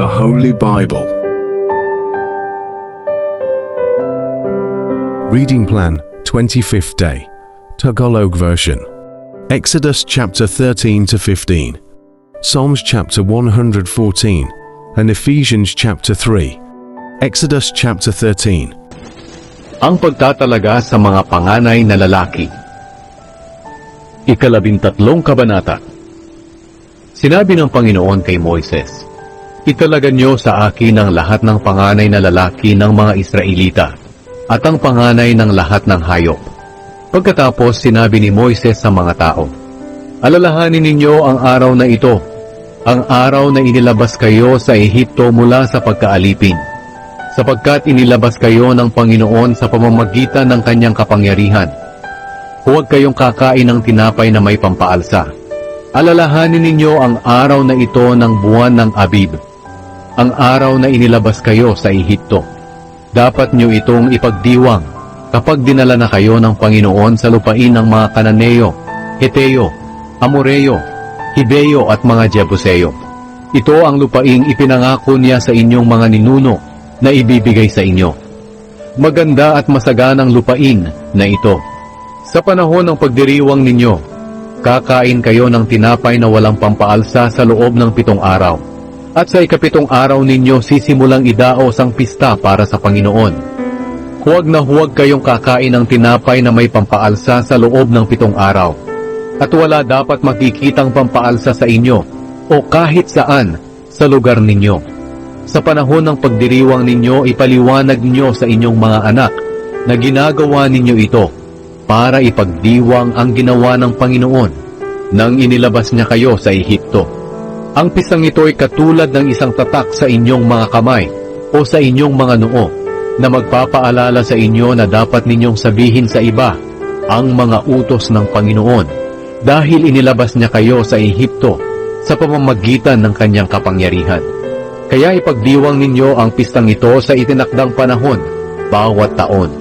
the Holy Bible. Reading Plan 25th Day Tagalog Version Exodus chapter 13 to 15 Psalms chapter 114 and Ephesians chapter 3 Exodus chapter 13 Ang pagtatalaga sa mga panganay na lalaki. Ikalabintatlong kabanata. Sinabi ng Panginoon kay Moises, Italaga niyo sa akin ang lahat ng panganay na lalaki ng mga Israelita at ang panganay ng lahat ng hayop. Pagkatapos sinabi ni Moises sa mga tao, Alalahanin ninyo ang araw na ito, ang araw na inilabas kayo sa Ehipto mula sa pagkaalipin sapagkat inilabas kayo ng Panginoon sa pamamagitan ng kanyang kapangyarihan. Huwag kayong kakain ng tinapay na may pampaalsa. Alalahanin ninyo ang araw na ito ng buwan ng Abib, ang araw na inilabas kayo sa Ehipto. Dapat nyo itong ipagdiwang kapag dinala na kayo ng Panginoon sa lupain ng mga Kananeo, Heteo, Amoreo, Hibeo at mga Jebuseo. Ito ang lupaing ipinangako niya sa inyong mga ninuno na ibibigay sa inyo. Maganda at masaganang lupain na ito. Sa panahon ng pagdiriwang ninyo, kakain kayo ng tinapay na walang pampaalsa sa loob ng pitong araw. At sa ikapitong araw ninyo sisimulang idaos ang pista para sa Panginoon. Huwag na huwag kayong kakain ng tinapay na may pampaalsa sa loob ng pitong araw. At wala dapat makikitang pampaalsa sa inyo o kahit saan sa lugar ninyo. Sa panahon ng pagdiriwang ninyo, ipaliwanag ninyo sa inyong mga anak na ginagawa ninyo ito para ipagdiwang ang ginawa ng Panginoon nang inilabas niya kayo sa Ehipto. Ang pisang ito ay katulad ng isang tatak sa inyong mga kamay o sa inyong mga noo na magpapaalala sa inyo na dapat ninyong sabihin sa iba ang mga utos ng Panginoon dahil inilabas niya kayo sa Ehipto sa pamamagitan ng kanyang kapangyarihan. Kaya ipagdiwang ninyo ang pistang ito sa itinakdang panahon, bawat taon.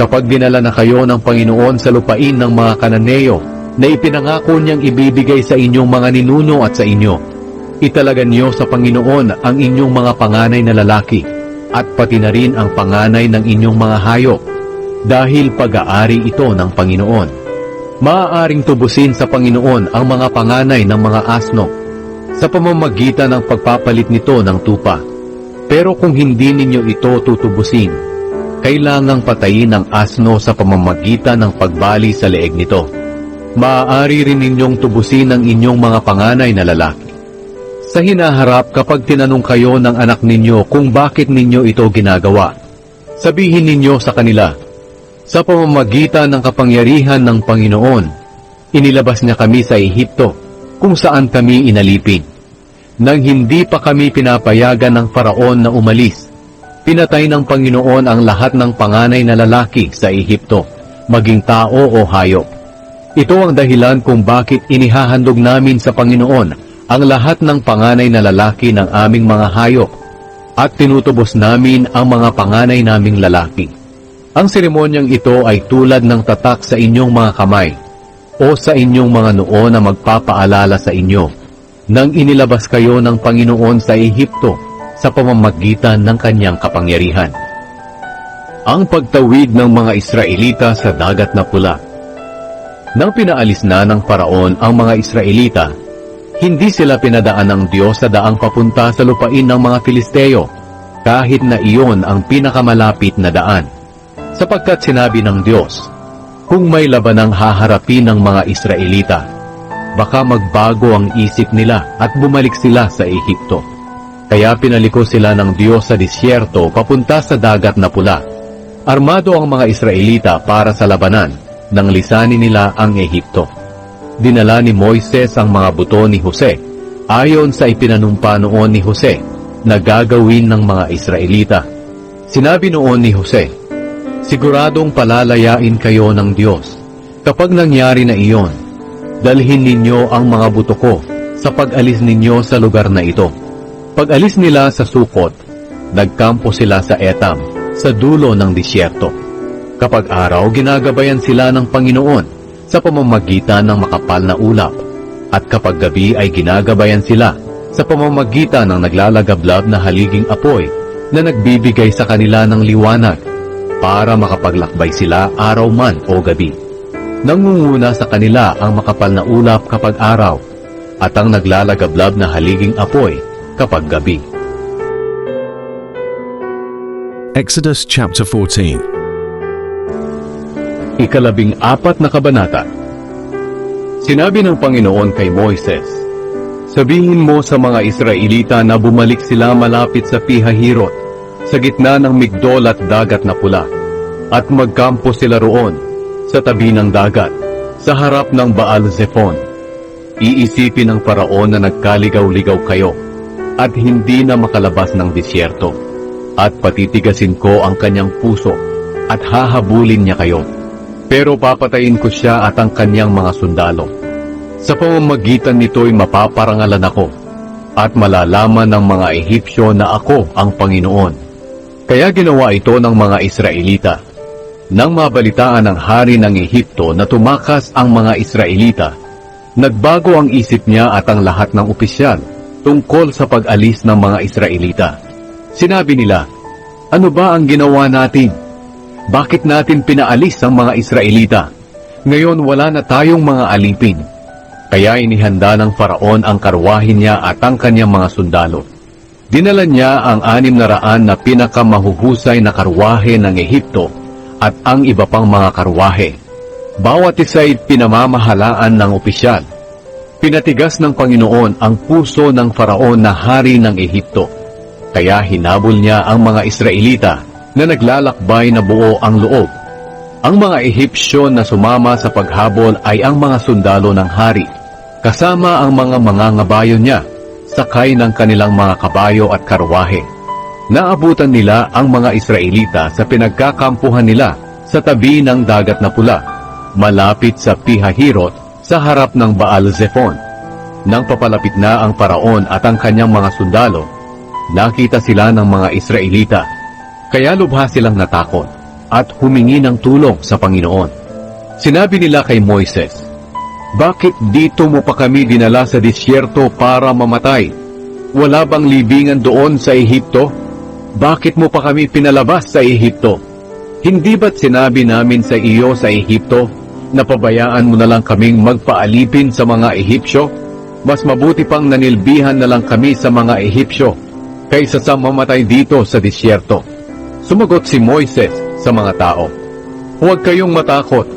Kapag dinala na kayo ng Panginoon sa lupain ng mga kananeo na ipinangako niyang ibibigay sa inyong mga ninuno at sa inyo, italaga niyo sa Panginoon ang inyong mga panganay na lalaki at pati na rin ang panganay ng inyong mga hayop dahil pag-aari ito ng Panginoon. Maaaring tubusin sa Panginoon ang mga panganay ng mga asno sa pamamagitan ng pagpapalit nito ng tupa. Pero kung hindi ninyo ito tutubusin, kailangang patayin ang asno sa pamamagitan ng pagbali sa leeg nito. Maaari rin ninyong tubusin ang inyong mga panganay na lalaki. Sa hinaharap kapag tinanong kayo ng anak ninyo kung bakit ninyo ito ginagawa, sabihin ninyo sa kanila, sa pamamagitan ng kapangyarihan ng Panginoon, inilabas niya kami sa Ehipto kung saan kami inalipin. Nang hindi pa kami pinapayagan ng paraon na umalis, pinatay ng Panginoon ang lahat ng panganay na lalaki sa Ehipto, maging tao o hayop. Ito ang dahilan kung bakit inihahandog namin sa Panginoon ang lahat ng panganay na lalaki ng aming mga hayop at tinutubos namin ang mga panganay naming lalaki. Ang seremonyang ito ay tulad ng tatak sa inyong mga kamay o sa inyong mga noo na magpapaalala sa inyo nang inilabas kayo ng Panginoon sa Ehipto sa pamamagitan ng kanyang kapangyarihan. Ang pagtawid ng mga Israelita sa dagat na pula Nang pinaalis na ng paraon ang mga Israelita, hindi sila pinadaan ng Diyos sa daang papunta sa lupain ng mga Filisteo, kahit na iyon ang pinakamalapit na daan. Sapagkat sinabi ng Diyos, kung may labanang haharapin ng mga Israelita, baka magbago ang isip nila at bumalik sila sa Ehipto. Kaya pinaliko sila ng Diyos sa disyerto papunta sa dagat na pula. Armado ang mga Israelita para sa labanan, nang lisanin nila ang Ehipto. Dinala ni Moises ang mga buto ni Jose, ayon sa ipinanumpa noon ni Jose, na gagawin ng mga Israelita. Sinabi noon ni Jose, Siguradong palalayain kayo ng Diyos. Kapag nangyari na iyon, dalhin ninyo ang mga buto ko sa pag-alis ninyo sa lugar na ito. Pag-alis nila sa Sukot, nagkampo sila sa Etam, sa dulo ng disyerto. Kapag araw, ginagabayan sila ng Panginoon sa pamamagitan ng makapal na ulap, at kapag gabi ay ginagabayan sila sa pamamagitan ng naglalagablab na haliging apoy na nagbibigay sa kanila ng liwanag para makapaglakbay sila araw man o gabi. Nangunguna sa kanila ang makapal na ulap kapag araw at ang naglalagablab na haliging apoy kapag gabi. Exodus chapter 14. Ikalabing apat na kabanata Sinabi ng Panginoon kay Moises, Sabihin mo sa mga Israelita na bumalik sila malapit sa Pihahirot, sa gitna ng Migdol at dagat na pula, at magkampo sila roon, sa tabi ng dagat, sa harap ng Baal Zephon. Iisipin ng paraon na nagkaligaw-ligaw kayo, at hindi na makalabas ng disyerto, at patitigasin ko ang kanyang puso, at hahabulin niya kayo. Pero papatayin ko siya at ang kanyang mga sundalo. Sa pamamagitan nito'y mapaparangalan ako at malalaman ng mga Ehipsyo na ako ang Panginoon. Kaya ginawa ito ng mga Israelita. Nang mabalitaan ng hari ng Ehipto na tumakas ang mga Israelita, nagbago ang isip niya at ang lahat ng opisyal tungkol sa pag-alis ng mga Israelita. Sinabi nila, Ano ba ang ginawa natin? Bakit natin pinaalis ang mga Israelita? Ngayon wala na tayong mga alipin. Kaya inihanda ng faraon ang karwahin niya at ang kanyang mga sundalo. Dinala niya ang anim na raan na pinakamahuhusay na karwahe ng Ehipto at ang iba pang mga karwahe. Bawat isa'y pinamamahalaan ng opisyal. Pinatigas ng Panginoon ang puso ng faraon na hari ng Ehipto. Kaya hinabol niya ang mga Israelita na naglalakbay na buo ang loob. Ang mga Ehipsyo na sumama sa paghabol ay ang mga sundalo ng hari, kasama ang mga mangangabayo niya, sakay ng kanilang mga kabayo at karwahe. Naabutan nila ang mga Israelita sa pinagkakampuhan nila sa tabi ng dagat na pula, malapit sa Pihahirot sa harap ng Baal Zephon. Nang papalapit na ang paraon at ang kanyang mga sundalo, nakita sila ng mga Israelita kaya lubha silang natakot at humingi ng tulong sa Panginoon. Sinabi nila kay Moises, Bakit dito mo pa kami dinala sa disyerto para mamatay? Wala bang libingan doon sa Ehipto? Bakit mo pa kami pinalabas sa Ehipto? Hindi ba't sinabi namin sa iyo sa Ehipto na pabayaan mo na lang kaming magpaalipin sa mga Ehipsyo? Mas mabuti pang nanilbihan na lang kami sa mga Ehipsyo kaysa sa mamatay dito sa disyerto. Sumagot si Moises sa mga tao, Huwag kayong matakot.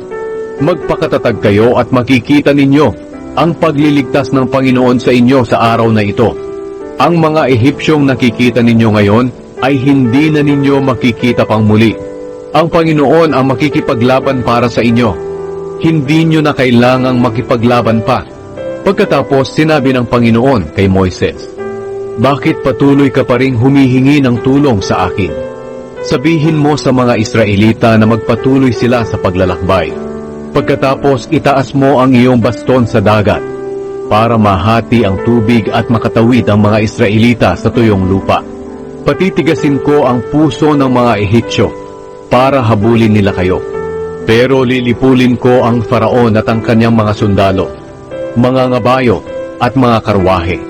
Magpakatatag kayo at makikita ninyo ang pagliligtas ng Panginoon sa inyo sa araw na ito. Ang mga Ehipsyong nakikita ninyo ngayon ay hindi na ninyo makikita pang muli. Ang Panginoon ang makikipaglaban para sa inyo. Hindi nyo na kailangang makipaglaban pa. Pagkatapos sinabi ng Panginoon kay Moises, Bakit patuloy ka pa ring humihingi ng tulong sa akin? Sabihin mo sa mga Israelita na magpatuloy sila sa paglalakbay. Pagkatapos itaas mo ang iyong baston sa dagat para mahati ang tubig at makatawid ang mga Israelita sa tuyong lupa. Patitigasin ko ang puso ng mga Ehipsyo para habulin nila kayo. Pero lilipulin ko ang faraon at ang kanyang mga sundalo, mga ngabayo at mga karwahe.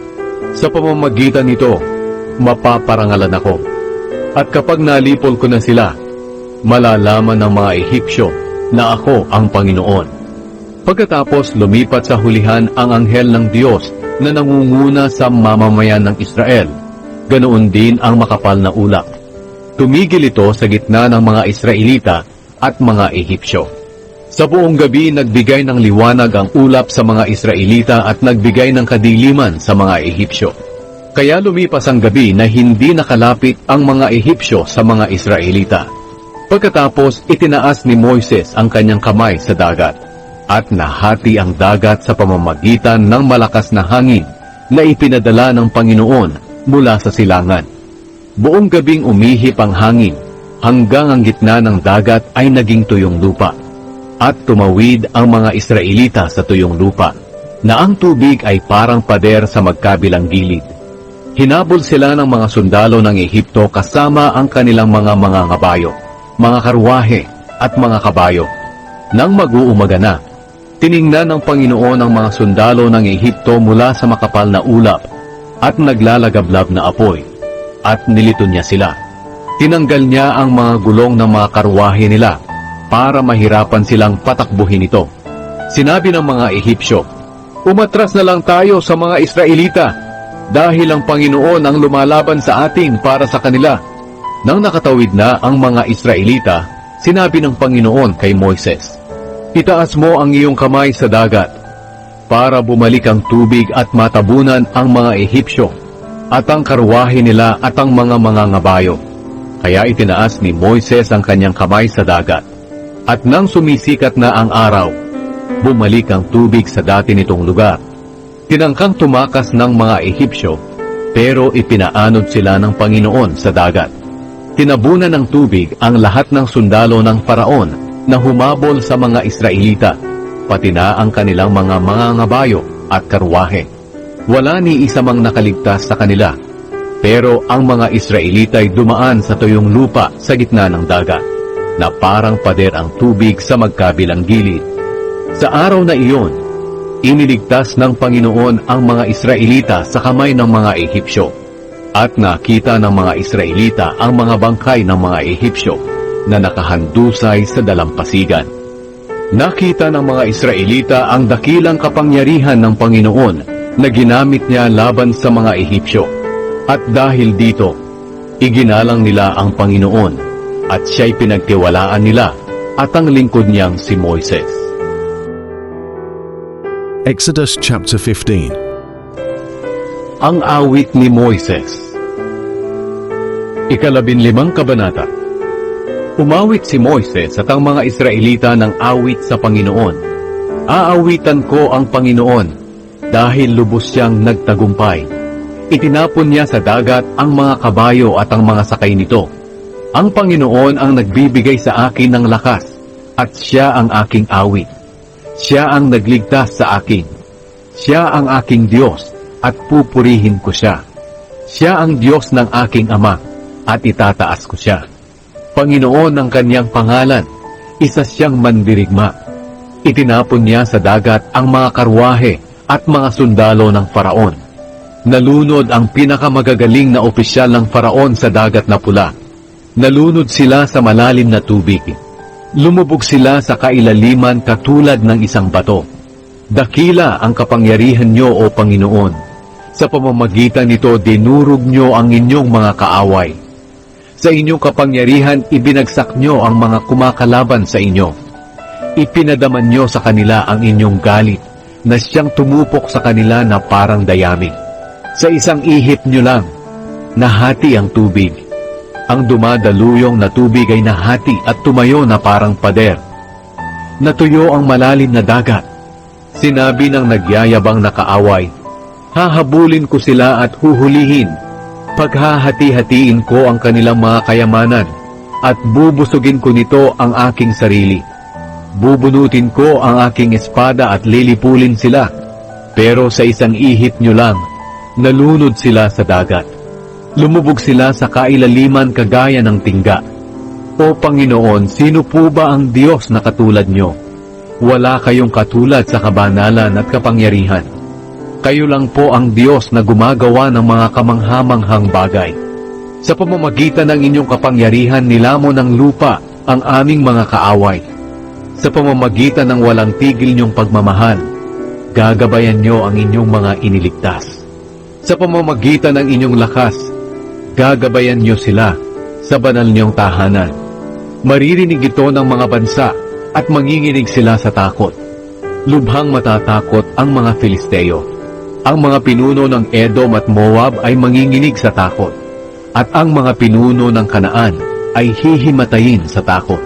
Sa pamamagitan nito, mapaparangalan ako. At kapag nalipol ko na sila, malalaman ng mga Ehipsyo na ako ang Panginoon. Pagkatapos lumipat sa hulihan ang anghel ng Diyos na nangunguna sa mamamayan ng Israel, ganoon din ang makapal na ulap. Tumigil ito sa gitna ng mga Israelita at mga Ehipsyo. Sa buong gabi nagbigay ng liwanag ang ulap sa mga Israelita at nagbigay ng kadiliman sa mga Ehipsyo. Kaya lumipas ang gabi na hindi nakalapit ang mga Ehipsyo sa mga Israelita. Pagkatapos itinaas ni Moises ang kanyang kamay sa dagat at nahati ang dagat sa pamamagitan ng malakas na hangin na ipinadala ng Panginoon mula sa silangan. Buong gabing umihip ang hangin hanggang ang gitna ng dagat ay naging tuyong lupa at tumawid ang mga Israelita sa tuyong lupa na ang tubig ay parang pader sa magkabilang gilid. Hinabol sila ng mga sundalo ng Ehipto kasama ang kanilang mga mga ngabayo, mga karwahe at mga kabayo. Nang mag-uumaga na, tiningnan ng Panginoon ang mga sundalo ng Ehipto mula sa makapal na ulap at naglalagablab na apoy at nilito niya sila. Tinanggal niya ang mga gulong ng mga karwahe nila para mahirapan silang patakbuhin ito. Sinabi ng mga Ehipsyo, Umatras na lang tayo sa mga Israelita dahil ang Panginoon ang lumalaban sa atin para sa kanila. Nang nakatawid na ang mga Israelita, sinabi ng Panginoon kay Moises, Itaas mo ang iyong kamay sa dagat para bumalik ang tubig at matabunan ang mga Ehipsyo at ang karwahe nila at ang mga mga ngabayo. Kaya itinaas ni Moises ang kanyang kamay sa dagat. At nang sumisikat na ang araw, bumalik ang tubig sa dati nitong lugar. Tinangkang tumakas ng mga Ehipsyo, pero ipinaanod sila ng Panginoon sa dagat. Tinabunan ng tubig ang lahat ng sundalo ng Paraon na humabol sa mga Israelita, pati na ang kanilang mga mga ngabayo at karwahe. Wala ni isa mang nakaligtas sa kanila, pero ang mga Israelita ay dumaan sa tuyong lupa sa gitna ng dagat, na parang pader ang tubig sa magkabilang gilid. Sa araw na iyon, iniligtas ng Panginoon ang mga Israelita sa kamay ng mga Ehipsyo. At nakita ng mga Israelita ang mga bangkay ng mga Ehipsyo na nakahandusay sa dalampasigan. Nakita ng mga Israelita ang dakilang kapangyarihan ng Panginoon na ginamit niya laban sa mga Ehipsyo. At dahil dito, iginalang nila ang Panginoon at siya'y pinagtiwalaan nila at ang lingkod niyang si Moises. Exodus chapter 15. Ang awit ni Moises Ikalabinlimang kabanata Umawit si Moises at ang mga Israelita ng awit sa Panginoon. Aawitan ko ang Panginoon dahil lubos siyang nagtagumpay. Itinapon niya sa dagat ang mga kabayo at ang mga sakay nito. Ang Panginoon ang nagbibigay sa akin ng lakas at siya ang aking awit. Siya ang nagligtas sa akin. Siya ang aking Diyos at pupurihin ko siya. Siya ang Diyos ng aking Ama at itataas ko siya. Panginoon ang kanyang pangalan, isa siyang mandirigma. Itinapon niya sa dagat ang mga karwahe at mga sundalo ng Faraon. Nalunod ang pinakamagagaling na opisyal ng Faraon sa dagat na pula. Nalunod sila sa malalim na tubig. Lumubog sila sa kailaliman katulad ng isang bato. Dakila ang kapangyarihan niyo o Panginoon. Sa pamamagitan nito dinurog niyo ang inyong mga kaaway. Sa inyong kapangyarihan ibinagsak niyo ang mga kumakalaban sa inyo. Ipinadaman niyo sa kanila ang inyong galit na siyang tumupok sa kanila na parang dayami. Sa isang ihip niyo lang, nahati ang tubig. Ang dumadaluyong na tubig ay nahati at tumayo na parang pader. Natuyo ang malalim na dagat. Sinabi ng nagyayabang na kaaway, Hahabulin ko sila at huhulihin. Paghahati-hatiin ko ang kanilang mga kayamanan at bubusugin ko nito ang aking sarili. Bubunutin ko ang aking espada at lilipulin sila. Pero sa isang ihip nyo lang, nalunod sila sa dagat. Lumubog sila sa kailaliman kagaya ng tingga. O Panginoon, sino po ba ang Diyos na katulad nyo? Wala kayong katulad sa kabanalan at kapangyarihan. Kayo lang po ang Diyos na gumagawa ng mga kamanghamanghang bagay. Sa pamamagitan ng inyong kapangyarihan nilamon ng lupa ang aming mga kaaway. Sa pamamagitan ng walang tigil niyong pagmamahal, gagabayan niyo ang inyong mga iniligtas. Sa pamamagitan ng inyong lakas, gagabayan niyo sila sa banal niyong tahanan. Maririnig ito ng mga bansa at manginginig sila sa takot. Lubhang matatakot ang mga Filisteo. Ang mga pinuno ng Edom at Moab ay manginginig sa takot. At ang mga pinuno ng Kanaan ay hihimatayin sa takot.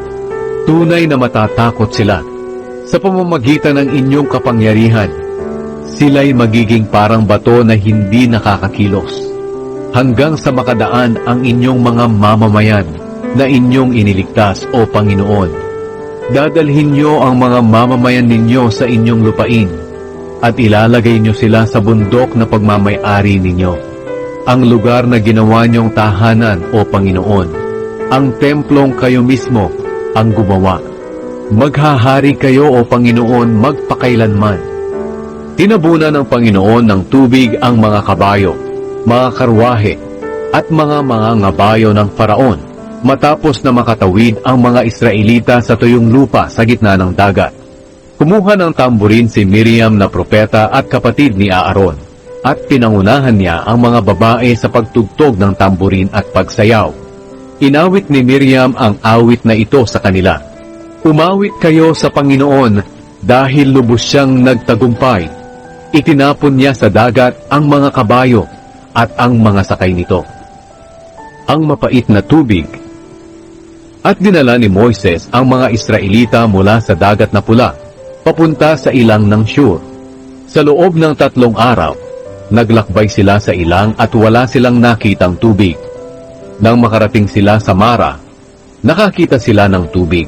Tunay na matatakot sila. Sa pamamagitan ng inyong kapangyarihan, sila'y magiging parang bato na hindi nakakakilos. Hanggang sa makadaan ang inyong mga mamamayan na inyong iniligtas o Panginoon. Dadalhin niyo ang mga mamamayan ninyo sa inyong lupain at ilalagay niyo sila sa bundok na pagmamayari ninyo. Ang lugar na ginawa niyong tahanan o Panginoon. Ang templong kayo mismo ang gumawa. Maghahari kayo o Panginoon magpakailanman. Tinabunan ng Panginoon ng tubig ang mga kabayo mga karwahe, at mga mga ngabayo ng faraon matapos na makatawid ang mga Israelita sa tuyong lupa sa gitna ng dagat. Kumuha ng tamburin si Miriam na propeta at kapatid ni Aaron at pinangunahan niya ang mga babae sa pagtugtog ng tamburin at pagsayaw. Inawit ni Miriam ang awit na ito sa kanila. Umawit kayo sa Panginoon dahil lubos siyang nagtagumpay. Itinapon niya sa dagat ang mga kabayo at ang mga sakay nito. Ang mapait na tubig at dinala ni Moises ang mga Israelita mula sa dagat na pula, papunta sa ilang ng Shur. Sa loob ng tatlong araw, naglakbay sila sa ilang at wala silang nakitang tubig. Nang makarating sila sa Mara, nakakita sila ng tubig.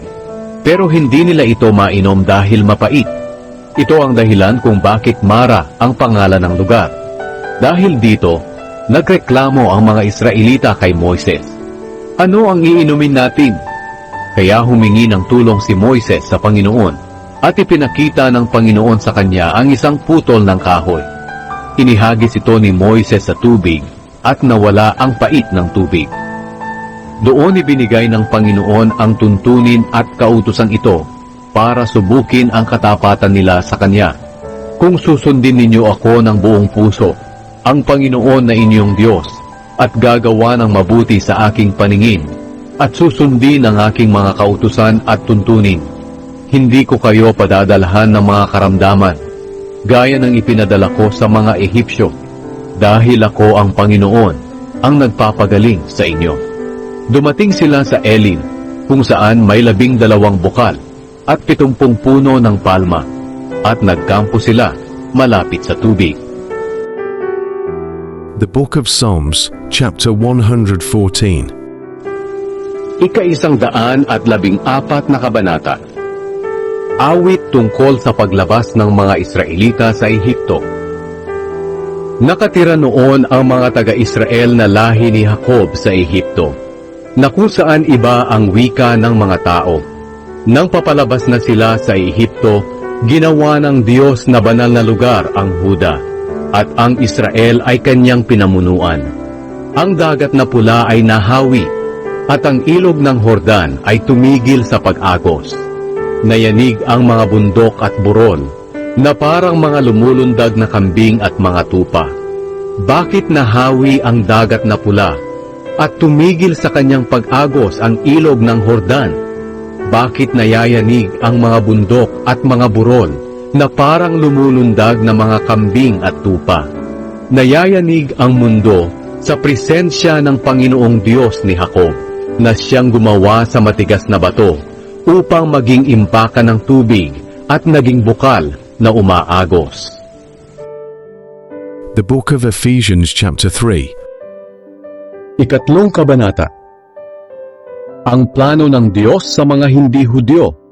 Pero hindi nila ito mainom dahil mapait. Ito ang dahilan kung bakit Mara ang pangalan ng lugar. Dahil dito, nagreklamo ang mga Israelita kay Moises. Ano ang iinumin natin? Kaya humingi ng tulong si Moises sa Panginoon at ipinakita ng Panginoon sa kanya ang isang putol ng kahoy. Inihagis ito ni Moises sa tubig at nawala ang pait ng tubig. Doon ibinigay ng Panginoon ang tuntunin at kautusan ito para subukin ang katapatan nila sa Kanya. Kung susundin ninyo ako ng buong puso, ang Panginoon na inyong Diyos, at gagawa ng mabuti sa aking paningin, at susundin ang aking mga kautusan at tuntunin. Hindi ko kayo padadalhan ng mga karamdaman, gaya ng ipinadala ko sa mga Ehipsyo, dahil ako ang Panginoon, ang nagpapagaling sa inyo. Dumating sila sa Elim, kung saan may labing dalawang bukal at pitumpung puno ng palma, at nagkampo sila malapit sa tubig. The Book of Psalms, chapter 114. Ika-isang daan at labing apat na kabanata. Awit tungkol sa paglabas ng mga Israelita sa Ehipto. Nakatira noon ang mga taga-Israel na lahi ni Jacob sa Ehipto, na kung saan iba ang wika ng mga tao. Nang papalabas na sila sa Ehipto, ginawa ng Diyos na banal na lugar ang Huda, at ang Israel ay kanyang pinamunuan. Ang dagat na pula ay nahawi, at ang ilog ng Hordan ay tumigil sa pag-agos. Nayanig ang mga bundok at burol, na parang mga lumulundag na kambing at mga tupa. Bakit nahawi ang dagat na pula, at tumigil sa kanyang pag-agos ang ilog ng Hordan? Bakit nayayanig ang mga bundok at mga burol, na parang lumulundag na mga kambing at tupa? Nayayanig ang mundo sa presensya ng Panginoong Diyos ni Jacob, na siyang gumawa sa matigas na bato upang maging impakan ng tubig at naging bukal na umaagos. The Book of Ephesians, chapter 3. Ikatlong kabanata Ang plano ng Diyos sa mga hindi Hudyo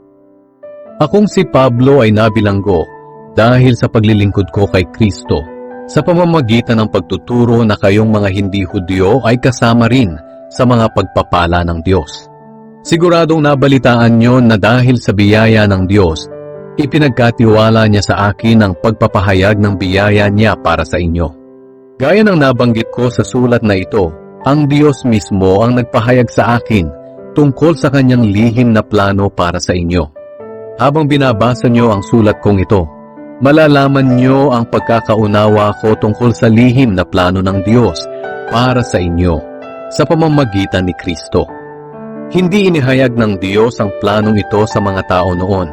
Akong si Pablo ay nabilanggo dahil sa paglilingkod ko kay Kristo sa pamamagitan ng pagtuturo na kayong mga hindi Hudyo ay kasama rin sa mga pagpapala ng Diyos. Siguradong nabalitaan nyo na dahil sa biyaya ng Diyos, ipinagkatiwala niya sa akin ang pagpapahayag ng biyaya niya para sa inyo. Gaya ng nabanggit ko sa sulat na ito, ang Diyos mismo ang nagpahayag sa akin tungkol sa kanyang lihim na plano para sa inyo. Habang binabasa nyo ang sulat kong ito, malalaman nyo ang pagkakaunawa ko tungkol sa lihim na plano ng Diyos para sa inyo sa pamamagitan ni Kristo. Hindi inihayag ng Diyos ang planong ito sa mga tao noon,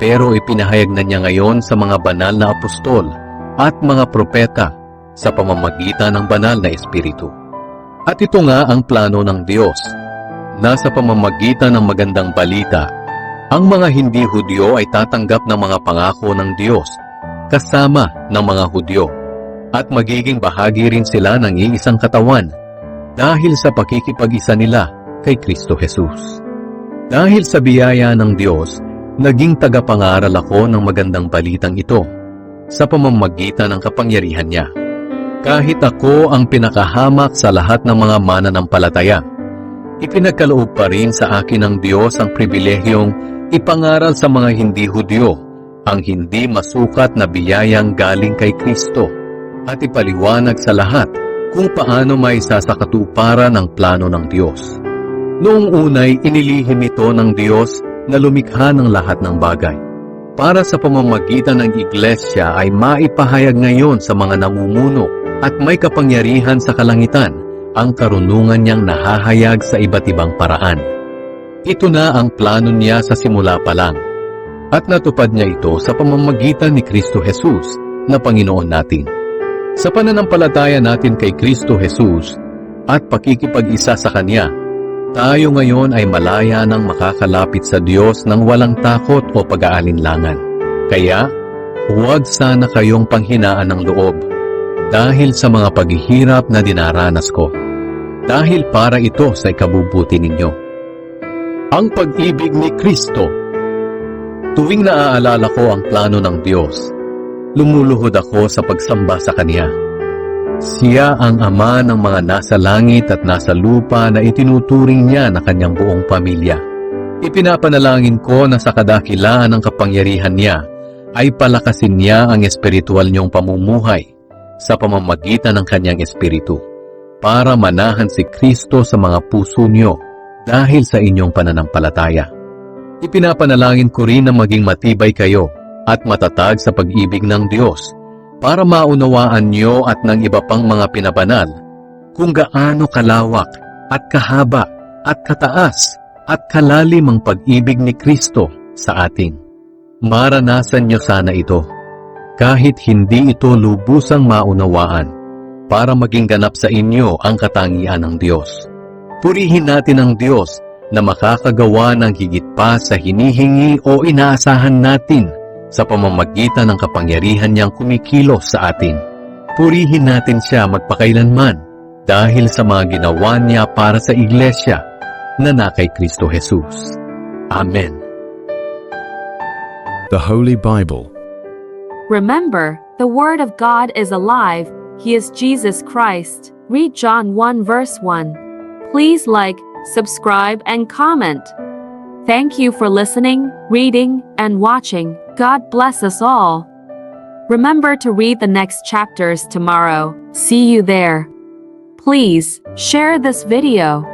pero ipinahayag na niya ngayon sa mga banal na apostol at mga propeta sa pamamagitan ng banal na Espiritu. At ito nga ang plano ng Diyos. Nasa pamamagitan ng magandang balita, ang mga hindi Hudyo ay tatanggap ng mga pangako ng Diyos kasama ng mga Hudyo at magiging bahagi rin sila ng iisang katawan dahil sa pakikipag-isa nila kay Kristo Jesus. Dahil sa biyaya ng Diyos, naging tagapangaral ako ng magandang balitang ito sa pamamagitan ng kapangyarihan niya. Kahit ako ang pinakahamak sa lahat ng mga mananampalataya, ipinagkaloob pa rin sa akin ng Diyos ang pribilehiyong ipangaral sa mga hindi Hudyo ang hindi masukat na biyayang galing kay Kristo at ipaliwanag sa lahat kung paano may sasakatuparan ang plano ng Diyos. Noong unay inilihim ito ng Diyos na lumikha ng lahat ng bagay. Para sa pamamagitan ng iglesia ay maipahayag ngayon sa mga namumuno at may kapangyarihan sa kalangitan ang karunungan niyang nahahayag sa iba't ibang paraan. Ito na ang plano niya sa simula pa lang. At natupad niya ito sa pamamagitan ni Kristo Jesus na Panginoon natin. Sa pananampalataya natin kay Kristo Jesus at pakikipag-isa sa Kanya, tayo ngayon ay malaya ng makakalapit sa Diyos ng walang takot o pag-aalinlangan. Kaya, huwag sana kayong panghinaan ng loob dahil sa mga paghihirap na dinaranas ko. Dahil para ito sa ikabubuti ninyo. Ang pag-ibig ni Kristo Tuwing naaalala ko ang plano ng Diyos, lumuluhod ako sa pagsamba sa Kanya. Siya ang Ama ng mga nasa langit at nasa lupa na itinuturing niya na kanyang buong pamilya. Ipinapanalangin ko na sa kadakilaan ng kapangyarihan niya ay palakasin niya ang espiritual niyong pamumuhay sa pamamagitan ng kanyang espiritu para manahan si Kristo sa mga puso niyo dahil sa inyong pananampalataya. Ipinapanalangin ko rin na maging matibay kayo at matatag sa pag-ibig ng Diyos para maunawaan niyo at ng iba pang mga pinabanal kung gaano kalawak at kahaba at kataas at kalalim ang pag-ibig ni Kristo sa atin. Maranasan niyo sana ito kahit hindi ito lubusang maunawaan para maging ganap sa inyo ang katangian ng Diyos. Purihin natin ang Diyos na makakagawa ng higit pa sa hinihingi o inaasahan natin sa pamamagitan ng kapangyarihan niyang kumikilos sa atin. Purihin natin siya magpakailanman dahil sa mga ginawa niya para sa iglesia na na kay Kristo Jesus. Amen. The Holy Bible. Remember, the Word of God is alive, He is Jesus Christ. Read John 1 verse 1. Please like, subscribe, and comment. Thank you for listening, reading, and watching. God bless us all. Remember to read the next chapters tomorrow. See you there. Please share this video.